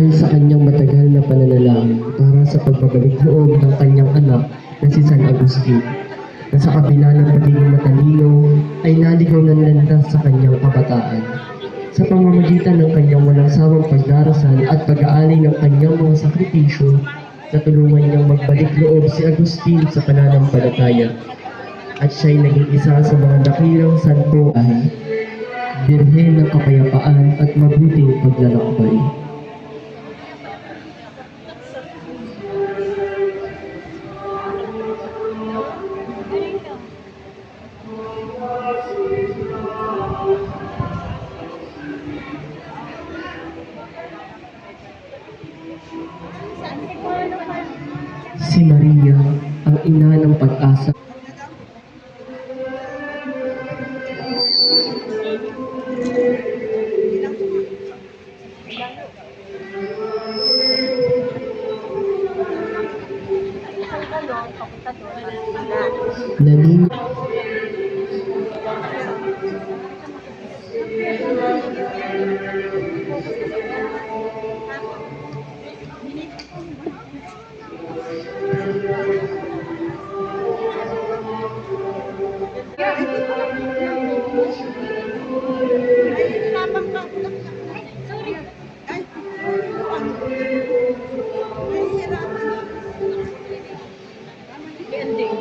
dahil sa kanyang matagal na pananalangin para sa pagbabalik loob ng kanyang anak na si San Agustin na sa kabila ng pagiging matalino ay naligaw ng landas sa kanyang kabataan. Sa pamamagitan ng kanyang walang sawang pagdarasal at pag-aali ng kanyang mga sakripisyo, natulungan niyang magbalik loob si Agustin sa pananampalataya at siya'y naging isa sa mga dakilang santo ay birhen ng kapayapaan at mabuting paglalakbay. Si Maria, ang ina ng pag-asa. Isang galon, papunta Ending.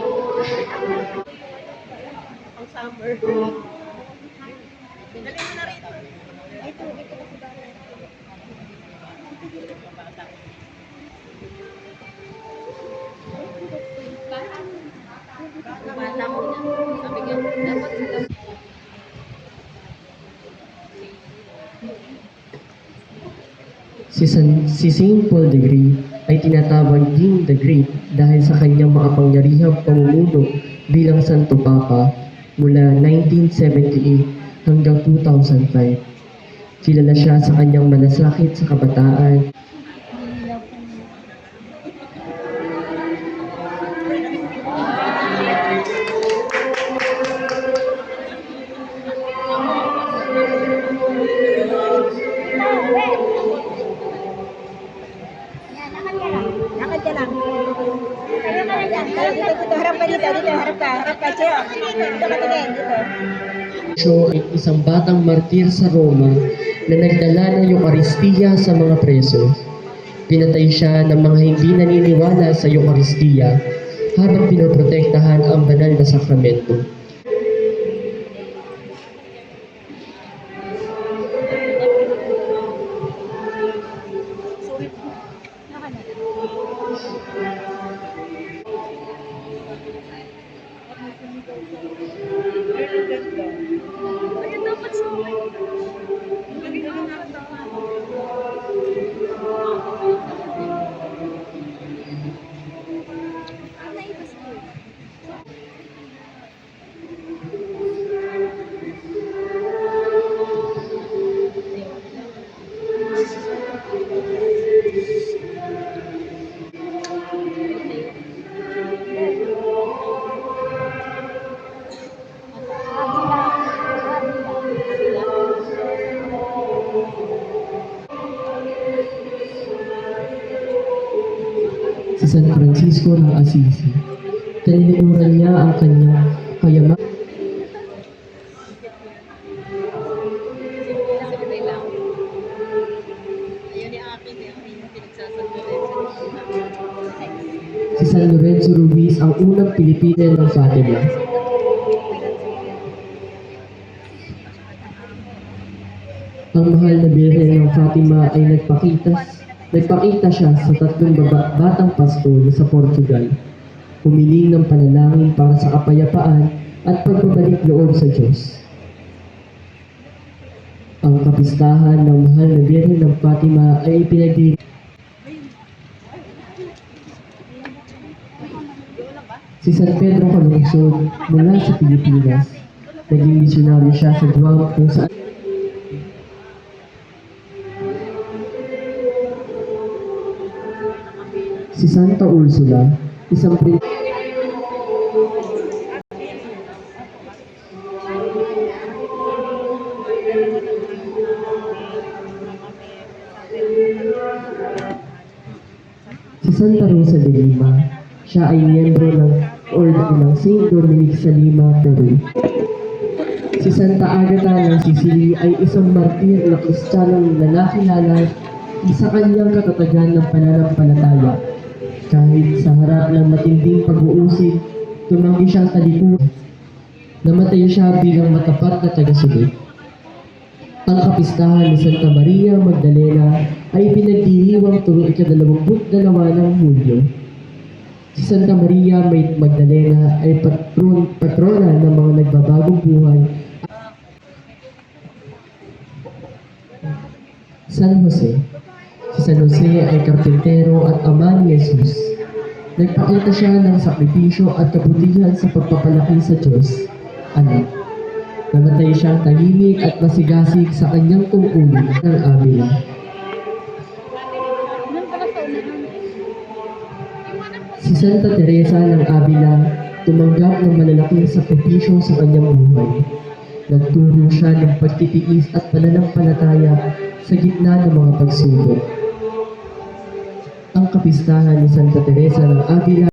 Ang summer. Dali mo na rito. Ay, ito. Ito kasi dahil. Bata mo na. Sabi ko, dapat Si, San, si Saint Paul Great ay tinatawag din the Great dahil sa kanyang makapangyarihang pamumuno bilang Santo Papa mula 1978 hanggang 2005. Kilala siya sa kanyang malasakit sa kabataan, Lang. Kaya dito, dito, harap ka dito, dito, harap ka, harap ka, ay isang batang martir sa Roma na nagdala ng Eukaristiya sa mga preso. Pinatay siya ng mga hindi naniniwala sa Eukaristiya habang pinoprotektahan ang banal na sakramento. San Francisco ng Assisi. Tinilimuran niya ang kanyang kayaman si San Lorenzo Ruiz ang unang Pilipino ng Fatima. Ang mahal na Birhen ng Fatima ay nagpakita, nagpakita siya sa tatlong baba, batang pastol sa Portugal. Humiling ng panalangin para sa kapayapaan at pagbabalik loob sa Diyos. Ang kapistahan ng mahal na Birhen ng Fatima ay ipinagdiriwang Si San Pedro Calungsod mula sa Pilipinas. Naging misyonaryo siya sa Guam kung saan Si Santa Ursula, isang prin- Si Santa Rosa de Lima, siya ay miyembro ng Order ng St. Dominic sa Lima, Peru. Si Santa Agata ng Sicily ay isang martir na kristyanong na nakilala sa kanyang katatagan ng pananampalataya. Kahit sa harap ng matinding pag-uusig, tumanggi siyang talikuran. Namatay siya bilang matapat na tagasunod. Ang kapistahan ni Santa Maria Magdalena ay pinagdiriwang tuwing ikadalawamput dalawa ng Hulyo. Si Santa Maria Magdalena ay patron, patrona ng mga nagbabagong buhay. San Jose San Jose ay karpintero at ama ni Jesus. Nagpakita siya ng sakripisyo at kabutihan sa pagpapalaki sa Diyos, anak. Namatay siyang tahimik at masigasig sa kanyang tungkulin ng Abila. Si Santa Teresa ng Avila tumanggap ng malalaking sakripisyo sa kanyang buhay. Nagturo siya ng pagtitiis at pananampalataya sa gitna ng mga pagsubok. Ang kapistahan ni Santa Teresa ng Avila